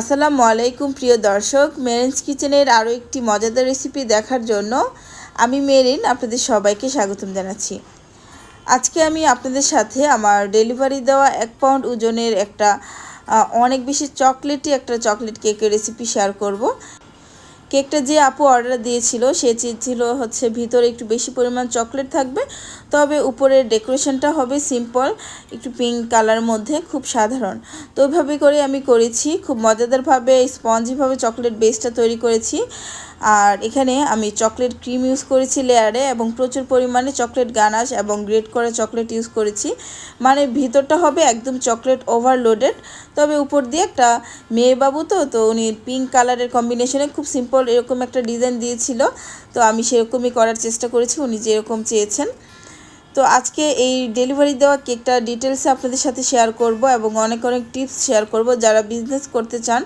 আসসালামু আলাইকুম, প্রিয় দর্শক। মেরিনস কিচেনের আরও একটি মজাদার রেসিপি দেখার জন্য আমি মেরিন আপনাদের সবাইকে স্বাগতম জানাচ্ছি। আজকে আমি আপনাদের সাথে আমার ডেলিভারি দেওয়া এক পাউন্ড ওজনের একটা অনেক বেশি চকলেটই একটা চকলেট কেকের রেসিপি শেয়ার করব। কেকটা যে আপু অর্ডার দিয়েছিল, সে চেয়েছিল হচ্ছে ভিতরে একটু বেশি পরিমাণ চকলেট থাকবে। তবে উপরের ডেকোরেশনটা হবে সিম্পল, একটু পিঙ্ক কালার মধ্যে, খুব সাধারণ। তো ওইভাবে করে আমি করেছি, খুব মজাদারভাবে, স্পঞ্জিভাবে চকলেট বেসটা তৈরি করেছি। আর এখানে আমি চকলেট ক্রিম ইউজ করেছি লেয়ারে এবং প্রচুর পরিমাণে চকলেট গানাশ এবং গ্রেট করা চকলেট ইউজ করেছি। মানে ভিতরটা হবে একদম চকলেট ওভারলোডেড। তবে উপর দিয়ে একটা মেয়ে বাবু তো তো উনি পিঙ্ক কালারের কম্বিনেশনে খুব সিম্পল এরকম একটা ডিজাইন দিয়েছিল। তো আমি সেরকমই করার চেষ্টা করেছি, উনি যেরকম চেয়েছেন। তো আজকে এই ডেলিভারি দেওয়া কেকটা ডিটেলসে আপনাদের সাথে শেয়ার করব এবং অনেক অনেক টিপস শেয়ার করব। যারা বিজনেস করতে চান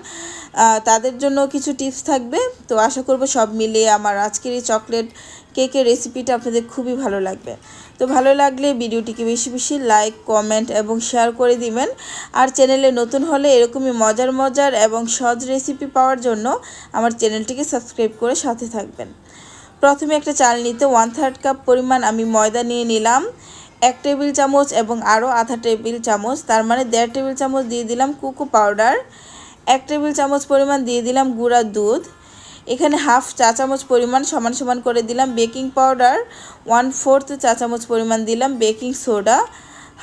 তাদের জন্য কিছু টিপস থাকবে। তো আশা করব সব মিলিয়ে আমার আজকের এই চকলেট কেকের রেসিপিটা আপনাদের খুবই ভালো লাগবে। তো ভালো লাগলে ভিডিওটিকে বেশি বেশি লাইক কমেন্ট এবং শেয়ার করে দিবেন। আর চ্যানেলে নতুন হলে এরকমই মজার মজার এবং সহজ রেসিপি পাওয়ার জন্য আমার চ্যানেলটিকে সাবস্ক্রাইব করে সাথে থাকবেন। প্রথমে একটা চাল নিতে ওয়ান থার্ড কাপ পরিমাণ আমি ময়দা নিয়ে নিলাম, এক টেবিল চামচ এবং আরও আধা টেবিল চামচ, তার মানে দেড় টেবিল চামচ দিয়ে দিলাম কুকু পাউডার এক টেবিল চামচ পরিমাণ দিয়ে দিলাম গুঁড়া দুধ, এখানে হাফ চা চামচ পরিমাণ সমান সমান করে দিলাম বেকিং পাউডার ওয়ান ফোর্থ চা চামচ পরিমাণ দিলাম বেকিং সোডা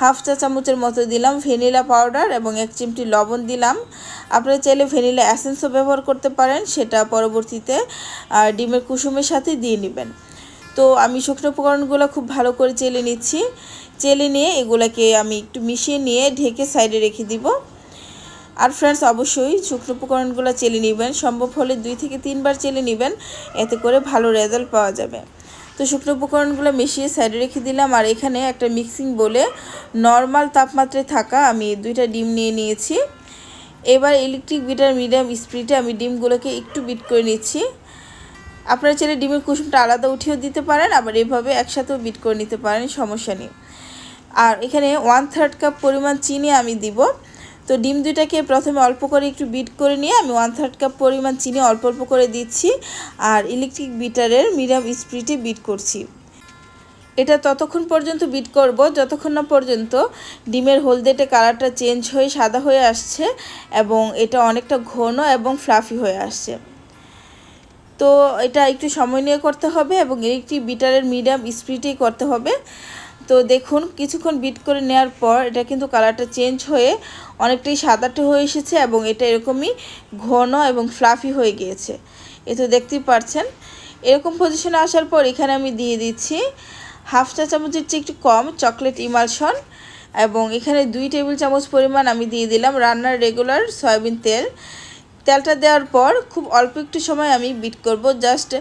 হাফ চা চামচের মতো দিলাম, ভ্যানিলা পাউডার এবং এক চিমটি লবণ দিলাম। আপনারা চাইলে ভ্যানিলা অ্যাসেন্সও ব্যবহার করতে পারেন, সেটা পরবর্তীতে ডিমের কুসুমের সাথে দিয়ে নেবেন। তো আমি শুকনো উপকরণগুলো খুব ভালো করে চেলে নিচ্ছি। চেলে নিয়ে এগুলাকে আমি একটু মিশিয়ে নিয়ে ঢেকে সাইডে রেখে দিব। আর ফ্রেন্ডস অবশ্যই শুকনো উপকরণগুলো চেলে নেবেন। সম্ভব হলে দুই থেকে তিনবার চেলে নেবেন, এতে করে ভালো রেজাল্ট পাওয়া যাবে। তো শুকনো উপকরণগুলো মিশিয়ে সাইডে রেখে দিলাম। আর এখানে একটা মিক্সিং বলে নর্মাল তাপমাত্রায় থাকা আমি দুইটা ডিম নিয়ে নিয়েছি। এবার ইলেকট্রিক বিটার মিডিয়াম স্পিডে আমি ডিমগুলোকে একটু বিট করে নিচ্ছি। আপনারা চাইলে ডিমের কুসুমটা আলাদা উঠিয়েও দিতে পারেন, আবার এভাবে একসাথেও বিট করে নিতে পারেন, সমস্যা নেই। আর এখানে ওয়ান থার্ড কাপ পরিমাণ চিনি আমি দিব। তো ডিম দুইটাকে প্রথমে অল্প করে একটু বিট করে নিয়ে আমি ওয়ান থার্ড কাপ পরিমাণ চিনি অল্প অল্প করে দিচ্ছি আর ইলেকট্রিক বিটারের মিডিয়াম স্পিডে বিট করছি। এটা ততক্ষণ পর্যন্ত বিট করব, যতক্ষণ না পর্যন্ত ডিমের হলদেটে কালারটা চেঞ্জ হয়ে সাদা হয়ে আসছে এবং এটা অনেকটা ঘন এবং ফ্লাফি হয়ে আসছে। তো এটা একটু সময় নিয়ে করতে হবে এবং একটি বিটারের মিডিয়াম স্পিডেই করতে হবে। তো দেখুন, কিছুক্ষণ বিট করে নেওয়ার পর এটা কিন্তু কালারটা চেঞ্জ হয়ে অনেকটাই সাদাটে হয়ে এসেছে এবং এটা এরকমই ঘন এবং ফ্লাফি হয়ে গিয়েছে। এ তো দেখতেই পারছেন। এরকম পজিশনে আসার পর এখানে আমি দিয়ে দিচ্ছি হাফ চা চামচের চেয়ে একটু কম চকলেট ইমালশন এবং এখানে দুই টেবিল চামচ পরিমাণ আমি দিয়ে দিলাম রান্নার রেগুলার সয়াবিন তেল। তেলটা দেওয়ার পর খুব অল্প একটু সময় আমি বিট করব জাস্ট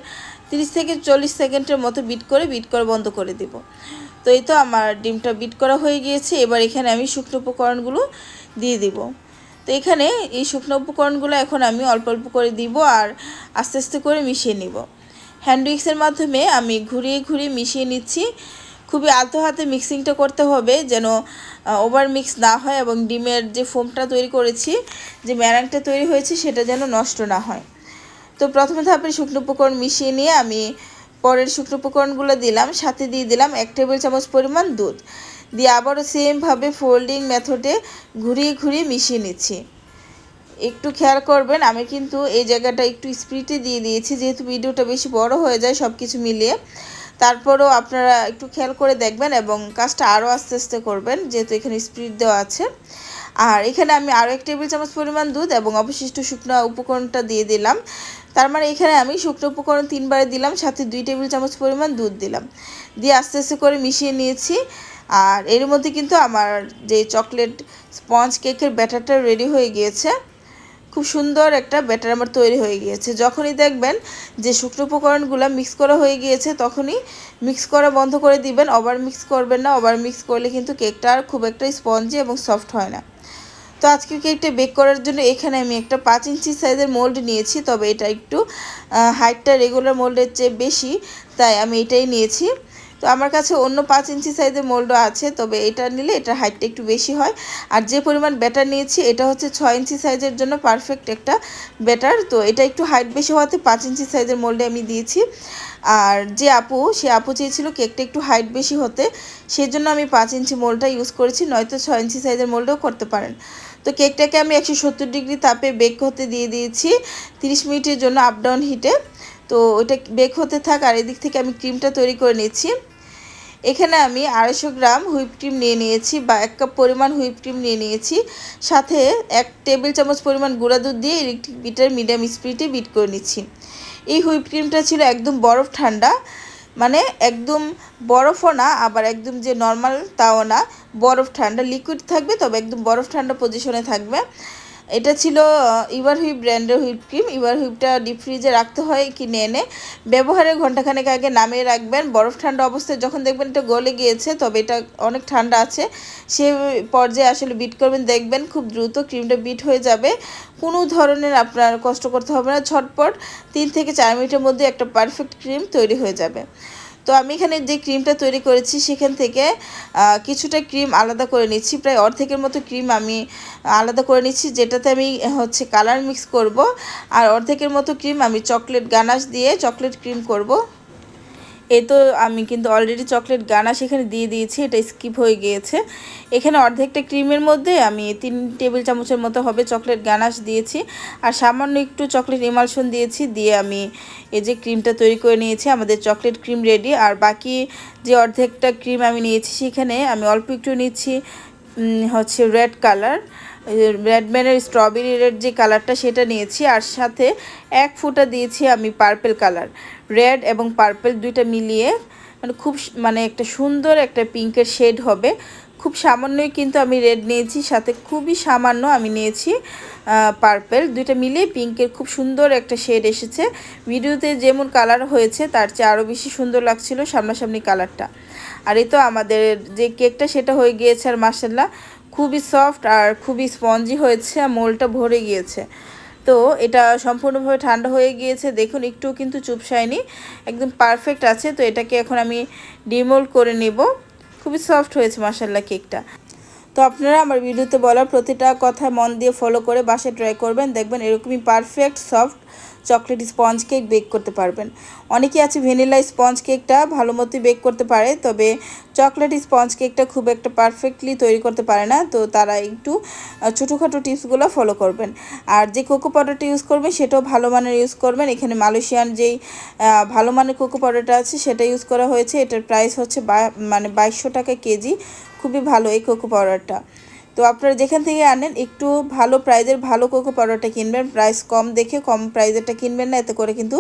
তিরিশ থেকে চল্লিশ সেকেন্ডের মতো বিট করে বিট করে বন্ধ করে দেব। তো এই তো আমার ডিমটা বিট করা হয়ে গিয়েছে। এবার এখানে আমি শুকনো উপকরণগুলো দিয়ে দিব। তো এখানে এই শুকনো উপকরণগুলো এখন আমি অল্প অল্প করে দিব আর আস্তে আস্তে করে মিশিয়ে নিব। হ্যান্ড উইক্সের মাধ্যমে আমি ঘুরিয়ে ঘুরিয়ে মিশিয়ে নিচ্ছি। খুবই আলতো হাতে মিক্সিংটা করতে হবে যেন ওভার মিক্স না হয় এবং ডিমের যে ফোমটা তৈরি করেছি, যে ম্যারাংটা তৈরি হয়েছে সেটা যেন নষ্ট না হয়। তো প্রথমে ধাপে শুকনো উপকরণ মিশিয়ে নিয়ে আমি পরের শুকনো উপকরণগুলো দিলাম, সাথে দিয়ে দিলাম এক টেবিল চামচ পরিমাণ দুধ। দিয়ে আবারও সেমভাবে ফোল্ডিং মেথডে ঘুরিয়ে ঘুরিয়ে মিশিয়ে নিচ্ছি। একটু খেয়াল করবেন, আমি কিন্তু এই জায়গাটা একটু স্পিডে দিয়ে দিয়েছি, যেহেতু ভিডিওটা বেশি বড় হয়ে যায় সব কিছু মিলিয়ে। তারপরেও আপনারা একটু খেয়াল করে দেখবেন এবং কাজটা আরও আস্তে আস্তে করবেন, যেহেতু এখানে স্পিড দেওয়া আছে। আর এখানে আমি আরও এক টেবিল চামচ পরিমাণ দুধ এবং অবশিষ্ট শুকনো উপকরণটা দিয়ে দিলাম। তার মানে এখানে আমি শুকনো উপকরণ তিনবারে দিলাম, সাথে দুই টেবিল চামচ পরিমাণ দুধ দিলাম। দিয়ে আস্তে আস্তে করে মিশিয়ে নিয়েছি। আর এর মধ্যে কিন্তু আমার যে চকলেট স্পঞ্জ কেকের ব্যাটারটা রেডি হয়ে গিয়েছে। খুব সুন্দর একটা ব্যাটার আমার তৈরি হয়ে গিয়েছে। যখনই দেখবেন যে শুকনো উপকরণগুলো মিক্স করা হয়ে গিয়েছে, তখনই মিক্স করা বন্ধ করে দিবেন। ওভার মিক্স করবেন না ওভার মিক্স করলে কিন্তু কেকটা আর খুব একটা স্পঞ্জি এবং সফট হয় না। তো আজকের কেকটা বেক করার জন্য এখানে আমি একটা পাঁচ ইঞ্চি সাইজের মোল্ড নিয়েছি, তবে এটা একটু হাইটটা রেগুলার মোল্ডের চেয়ে বেশি, তাই আমি এটাই নিয়েছি। তো আমার কাছে অন্য পাঁচ ইঞ্চি সাইজের মোল্ডও আছে, তবে এটা নিলে এটার হাইটটা একটু বেশি হয়। আর যে পরিমাণ ব্যাটার নিয়েছি, এটা হচ্ছে ছয় ইঞ্চি সাইজের জন্য পারফেক্ট একটা ব্যাটার তো এটা একটু হাইট বেশি হওয়াতে পাঁচ ইঞ্চি সাইজের মোল্ডে আমি দিয়েছি। আর যে আপু, সে আপু চেয়েছিল কেকটা একটু হাইট বেশি হতে সেই জন্য আমি পাঁচ ইঞ্চি মোল্ডটা ইউজ করেছি, নয়তো ছয় ইঞ্চি সাইজের মোলটাও করতে পারেন। তো কেকটাকে আমি একশো সত্তর ডিগ্রি তাপে বেক হতে দিয়ে দিয়েছি তিরিশ মিনিটের জন্য আপ ডাউন হিটে তো ওইটা বেক হতে থাক আর এদিক থেকে আমি ক্রিমটা তৈরি করে নিচ্ছি। এখানে আমি আড়াইশো গ্রাম হুইপ ক্রিম নিয়ে নিয়েছি বা এক কাপ পরিমাণ হুইপ ক্রিম নিয়ে নিয়েছি। সাথে এক টেবিল চামচ পরিমাণ গুঁড়া দুধ দিয়ে ইলেকট্রিক বিটার মিডিয়াম স্পিডে বিট করে নিচ্ছি। এই হুইপ ক্রিমটা ছিল একদম বরফ ঠান্ডা। মানে একদম বরফও না, আবার একদম যে নর্মাল তাও না, বরফ ঠান্ডা লিকুইড থাকবে, তবে একদম বরফ ঠান্ডা পজিশনে থাকবে। এটা ছিল ইভার হুইপ ব্র্যান্ডের হুইপ ক্রিম ইভার হুইপটা ডিপ ফ্রিজে রাখতে হয় কিনে এনে। ব্যবহারের ঘন্টাখানেক আগে নামিয়ে রাখবেন। বরফ ঠান্ডা অবস্থায় যখন দেখবেন এটা গলে গিয়েছে, তবে এটা অনেক ঠান্ডা আছে। সে পর্যায়ে আসলে বিট করবেন, দেখবেন খুব দ্রুত ক্রিমটা বিট হয়ে যাবে। কোনো ধরনের আপনার কষ্ট করতে হবে না ছটপট তিন থেকে চার মিনিটের মধ্যে একটা পারফেক্ট ক্রিম তৈরি হয়ে যাবে। তো আমি এখানে যে ক্রিমটা তৈরি করেছি সেখান থেকে কিছুটা ক্রিম আলাদা করে নিচ্ছি, প্রায় অর্ধেকের মতো ক্রিম আমি আলাদা করে নিচ্ছি, যেটাতে আমি হচ্ছে কালার মিক্স করব, আর অর্ধেকের মতো ক্রিম আমি চকলেট গানাশ দিয়ে চকলেট ক্রিম করব। এ তো আমি কিন্তু অলরেডি চকলেট গানা সেখানে দিয়ে দিয়েছি, এটা স্কিপ হয়ে গিয়েছে। এখানে অর্ধেকটা ক্রিমের মধ্যে আমি তিন টেবিল চামচের মতো হবে চকলেট গানাশ দিয়েছি। আর সামান্য একটু চকলেট ইমালশন দিয়েছি, দিয়ে আমি এই যে ক্রিমটা তৈরি করে নিয়েছি, আমাদের চকলেট ক্রিম রেডি আর বাকি যে অর্ধেকটা ক্রিম আমি নিয়েছি সেখানে আমি অল্প একটু নিচ্ছি হচ্ছে রেড কালার রেডম্যানের স্ট্রবেরি রেড যে কালারটা সেটা নিয়েছি। আর সাথে এক ফুটা দিয়েছি আমি পার্পেল কালার রেড এবং পার্পেল দুইটা মিলিয়ে মানে খুব মানে একটা সুন্দর একটা পিঙ্কের শেড হবে। খুব সামান্যই কিন্তু আমি রেড নিয়েছি, সাথে খুবই সামান্য আমি নিয়েছি পার্পেল। দুইটা মিলিয়ে পিঙ্কের খুব সুন্দর একটা শেড এসেছে। ভিডিওতে যেমন কালার হয়েছে, তার চেয়ে আরও বেশি সুন্দর লাগছিল সামনাসামনি কালারটা। আর এই তো আমাদের যে কেকটা, সেটা হয়ে গিয়েছে আর মার্শাল্লাহ খুবই সফট আর খুবই স্পঞ্জি হয়েছে, আর মোলটা ভরে গিয়েছে। তো এটা সম্পূর্ণভাবে ঠান্ডা হয়ে গিয়েছে। দেখুন একটু কিন্তু চুপসায়নি। একদম পারফেক্ট আছে। তো এটাকে এখন আমি ডিমোল্ড করে নেব। খুবই সফট হয়েছে মাসাল্লাহ কেকটা তো আপনারা আমার ভিডিওতে বলার প্রতিটা কথা মন দিয়ে ফলো করে বাসে ট্রাই করবেন। দেখবেন এরকমই perfect soft chocolate sponge cake bake করতে পারবেন। অনেকে আছে ভ্যানিলা স্পঞ্জ কেকটা ভালো মতোই বেক করতে পারে, তবে চকলেট স্পঞ্জ কেকটা খুব একটা পারফেক্টলি তৈরি করতে পারে না, তো তারা একটু ছোটোখাটো টিপসগুলো ফলো করবেন। আর যে কোকো পাউডারটা ইউজ করবেন সেটাও ভালো মানের ইউজ করবেন। এখানে মালয়েশিয়ান যেই ভালো মানের কোকো পাউডারটা আছে সেটা ইউজ করা হয়েছে। এটার প্রাইস হচ্ছে মানে বাইশশো টাকা কেজি। খুবই ভালো এই কোকো পাউডারটা। তো আপনারা যেখান থেকে আনেন, একটু ভালো প্রাইজের ভালো কোকো পাউডারটা কিনবেন। প্রাইস কম দেখে কম প্রাইজেরটা কিনবেন না, এতে করে কিন্তু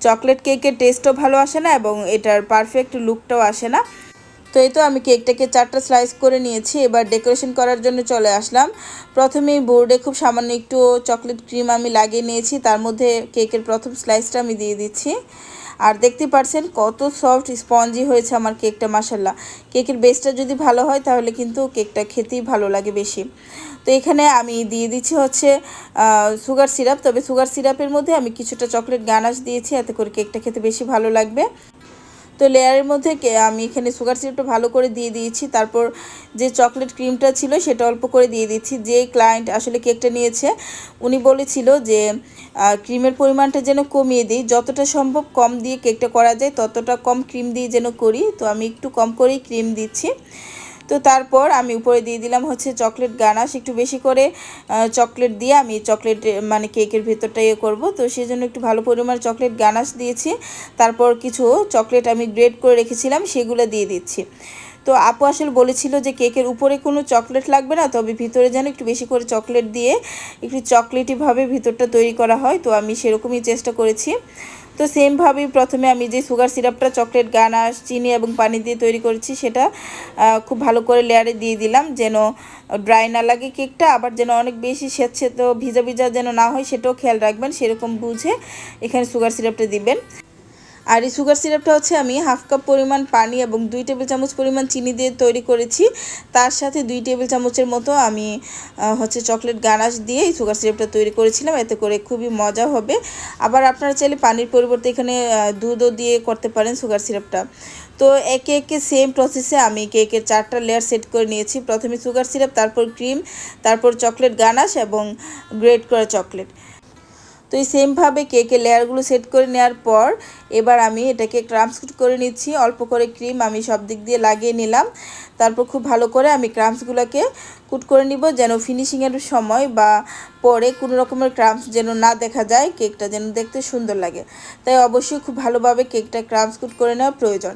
চকলেট কেকের টেস্টও ভালো আসে না এবং এটার পারফেক্ট লুকটাও আসে না। তো এই তো আমি কেকটাকে চারটা স্লাইস করে নিয়েছি। এবার ডেকোরেশন করার জন্য চলে আসলাম। প্রথমেই বোর্ডে খুব সামান্য একটু চকলেট ক্রিম আমি লাগিয়ে নিয়েছি। তার মধ্যে কেকের প্রথম স্লাইসটা আমি দিয়ে দিচ্ছি। আর দেখতে পারছেন কত সফট স্পঞ্জি হয়েছে আমার কেকটা মাসাল্লাহ কেকের বেসটা যদি ভালো হয়, তাহলে কিন্তু কেকটা খেতেই ভালো লাগে বেশি। তো এখানে আমি দিয়ে দিচ্ছি হচ্ছে সুগার সিরাপ তবে সুগার সিরাপের মধ্যে আমি কিছুটা চকলেট গানাশ দিয়েছি, এতে করে কেকটা খেতে বেশি ভালো লাগবে। তো লেয়ারের মধ্যে আমি এখানে সুগার সিরাপটা ভালো করে দিয়ে দিয়েছি। তারপর যে চকলেট ক্রিমটা ছিল সেটা অল্প করে দিয়ে দিচ্ছি যে ক্লায়েন্ট আসলে কেকটা নিয়েছে, উনি বলেছিল যে ক্রিমের পরিমাণটা যেন কমিয়ে দিই। যতটা সম্ভব কম দিয়ে কেকটা করা যায়, ততটা কম ক্রিম দিয়ে যেন করি। তো আমি একটু কম করেই ক্রিম দিচ্ছি। তো তারপর আমি উপরে দিয়ে দিলাম হচ্ছে চকলেট গানাশ। একটু বেশি করে চকলেট দিয়ে আমি চকলেট মানে কেকের ভেতরটা ইয়ে করব। তো সেই জন্য একটু ভালো পরিমাণ চকলেট গানাশ দিয়েছি। তারপর কিছু চকলেট আমি গ্রেড করে রেখেছিলাম, সেগুলো দিয়ে দিচ্ছি। তো আপু আসলে বলেছিল যে কেকের উপরে কোনো চকলেট লাগবে না, তবে ভিতরে যেন একটু বেশি করে চকলেট দিয়ে একটু চকলেটিভাবে ভিতরটা তৈরি করা হয়। তো আমি সেরকমই চেষ্টা করেছি। তো সেমভাবেই প্রথমে আমি যে সুগার সিরাপটা চকলেট গানাশ চিনি এবং পানি দিয়ে তৈরি করেছি, সেটা খুব ভালো করে লেয়ারে দিয়ে দিলাম যেন ড্রাই না লাগে কেকটা আবার যেন অনেক বেশি সেচ্ছে তো ভিজা ভিজা যেন না হয়, সেটাও খেয়াল রাখবেন, সেরকম বুঝে এখানে সুগার সিরাপটা দিবেন। আর এই সুগার সিরাপটা হচ্ছে আমি হাফ কাপ পরিমাণ পানি এবং দুই টেবিল চামচ পরিমাণ চিনি দিয়ে তৈরি করেছি। তার সাথে দুই টেবিল চামচের মতো আমি হচ্ছে চকলেট গানাশ দিয়ে এই সুগার সিরাপটা তৈরি করেছিলাম। এতে করে খুবই মজা হবে। আবার আপনারা চাইলে পানির পরিবর্তে এখানে দুধও দিয়ে করতে পারেন সুগার সিরাপটা তো একে একে সেম প্রসেসে আমি কেকের চারটা লেয়ার সেট করে নিয়েছি। প্রথমে সুগার সিরাপ তারপর ক্রিম তারপর চকলেট গানাশ এবং গ্রেট করা চকলেট তো এই সেমভাবে কেকের লেয়ারগুলো সেট করে নেওয়ার পর এবার আমি এটাকে ক্রামস করে নিচ্ছি। অল্প করে ক্রিম আমি সব দিক দিয়ে লাগিয়ে নিলাম। তারপর খুব ভালো করে আমি ক্রামসগুলোকে কুট করে নিব যেন ফিনিশিংয়ের সময় বা পরে কোনো রকমের ক্রামস যেন না দেখা যায় কেকটা যেন দেখতে সুন্দর লাগে। তাই অবশ্যই খুব ভালোভাবে কেকটা ক্রামস কুট করে নেওয়া প্রয়োজন।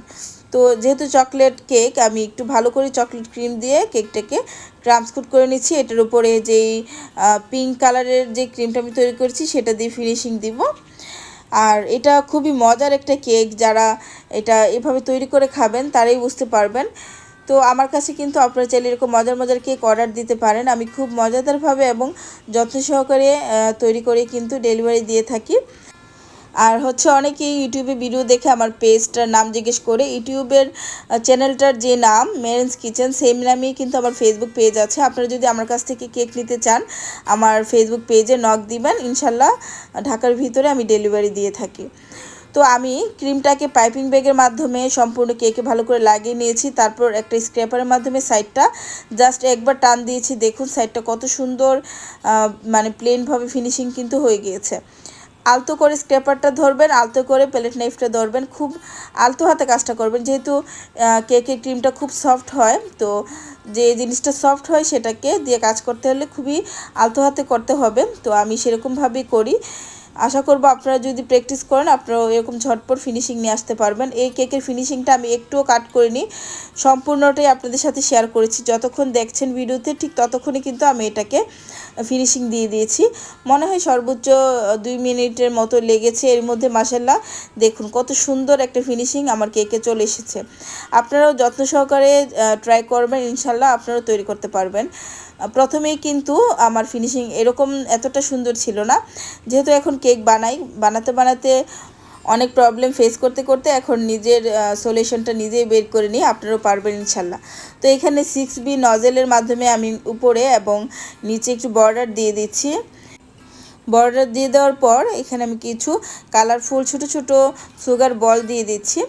তো যেহেতু চকলেট কেক আমি একটু ভালো করে চকলেট ক্রিম দিয়ে কেকটাকে ক্রামসকুট করে নিচ্ছি। এটার উপরে যেই পিঙ্ক কালারের যে ক্রিমটা আমি তৈরি করেছি, সেটা দিয়ে ফিনিশিং দিব। আর এটা খুবই মজার একটা কেক যারা এটা এভাবে তৈরি করে খাবেন, তারাই বুঝতে পারবেন। তো আমার কাছে কিন্তু আপনারা চাইলে এরকম মজার মজার কেক অর্ডার দিতে পারেন। আমি খুব মজাদারভাবে এবং যত্ন সহকারে তৈরি করে কিন্তু ডেলিভারি দিয়ে থাকি। আর হচ্ছে অনেকেই ইউটিউবে ভিডিও দেখে আমার পেজটার নাম জিজ্ঞেস করে, ইউটিউবের চ্যানেলটার যে নাম মেরেন্স কিচেন সেম নামেই কিন্তু আমার ফেসবুক পেজ আছে। আপনারা যদি আমার কাছ থেকে কেক নিতে চান, আমার ফেসবুক পেজে নক দিবেন, ইনশাল্লাহ ঢাকার ভিতরে আমি ডেলিভারি দিয়ে থাকি। তো আমি ক্রিমটাকে পাইপিং ব্যাগের মাধ্যমে সম্পূর্ণ কেকে ভালো করে লাগিয়ে নিয়েছি। তারপর একটা স্ক্র্যাপারের মাধ্যমে সাইডটা জাস্ট একবার টান দিয়েছি। দেখুন সাইডটা কত সুন্দর মানে প্লেনভাবে ফিনিশিং কিন্তু হয়ে গিয়েছে। আলতো করে স্ক্রেপারটা ধরবেন, আলতো করে প্লেট নাইফটা ধরবেন, খুব আলতো হাতে কাজটা করবেন। যেহেতু কেকের ক্রিমটা খুব সফট হয়, তো যে জিনিসটা সফট হয় সেটাকে দিয়ে কাজ করতে হলে খুবই আলতো হাতে করতে হবে। তো আমি সেরকমভাবেই করি। আশা করব আপনারা যদি প্র্যাকটিস করেন, আপনারাও এরকম ঝটপট ফিনিশিং নিয়ে আসতে পারবেন। এই কেকের ফিনিশিংটা আমি একটুও কাট করিনি, সম্পূর্ণটাই আপনাদের সাথে শেয়ার করেছি। যতক্ষণ দেখছেন ভিডিওতে ঠিক ততক্ষণই কিন্তু আমি এটাকে ফিনিশিং দিয়ে দিয়েছি। মনে হয় সর্বোচ্চ দুই মিনিটের মতো লেগেছে। এর মধ্যে মাসাল্লাহ দেখুন কত সুন্দর একটা ফিনিশিং আমার কেকে চলে এসেছে। আপনারাও যত্ন সহকারে ট্রাই করবেন ইনশাল্লাহ আপনারাও তৈরি করতে পারবেন। প্রথমেই কিন্তু আমার ফিনিশিং এরকম এতটা সুন্দর ছিল না। যেহেতু এখন কেক বানাই, বানাতে বানাতে অনেক প্রবলেম ফেস করতে করতে এখন নিজের সলিউশনটা নিজেই বের করে নিই আপনারাও পারবেন ইনশাল্লাহ। তো এখানে সিক্স বি নজেলের মাধ্যমে আমি উপরে এবং নিচে একটু বর্ডার দিয়ে দিচ্ছি। বর্ডার দিয়ে দেওয়ার পর এখানে আমি কিছু কালারফুল ছোট ছোট সুগার বল দিয়ে দিচ্ছি।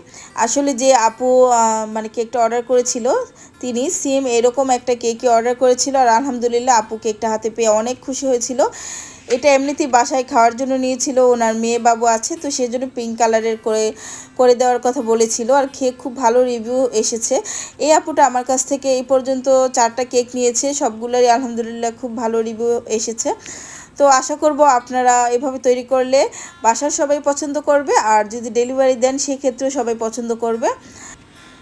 আসলে যে আপু মানে কেকটা অর্ডার করেছিল, তিনি সেম এরকম একটা কেকই অর্ডার করেছিল। আর আলহামদুলিল্লাহ আপু কেকটা হাতে পেয়ে অনেক খুশি হয়েছিল। এটা এমনিতেই বাসায় খাওয়ার জন্য নিয়েছিল, ওনার মেয়ে বাবু আছে, তো সেই জন্য পিঙ্ক কালারের করে করে দেওয়ার কথা বলেছিল, আর খেয়ে খুব ভালো রিভিউ এসেছে। এই আপুটা আমার কাছ থেকে এই পর্যন্ত চারটা কেক নিয়েছে, সবগুলোরই আলহামদুলিল্লাহ খুব ভালো রিভিউ এসেছে। তো আশা করব আপনারা এভাবে তৈরি করলে বাসার সবাই পছন্দ করবে, আর যদি ডেলিভারি দেন সেক্ষেত্রেও সবাই পছন্দ করবে।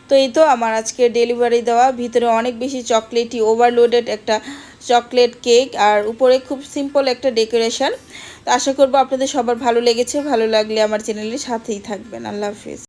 তো এই তো আমার আজকে ডেলিভারি দেওয়া, ভিতরে অনেক বেশি চকলেটই ওভারলোডেড একটা চকলেট, কেক, আর উপরে খুব সিম্পল একটা ডেকোরেশন। তো আশা করব আপনাদের সবার ভালো লেগেছে, ভালো লাগলে আমার চ্যানেলের সাথেই থাকবেন। আল্লাহ হাফিজ।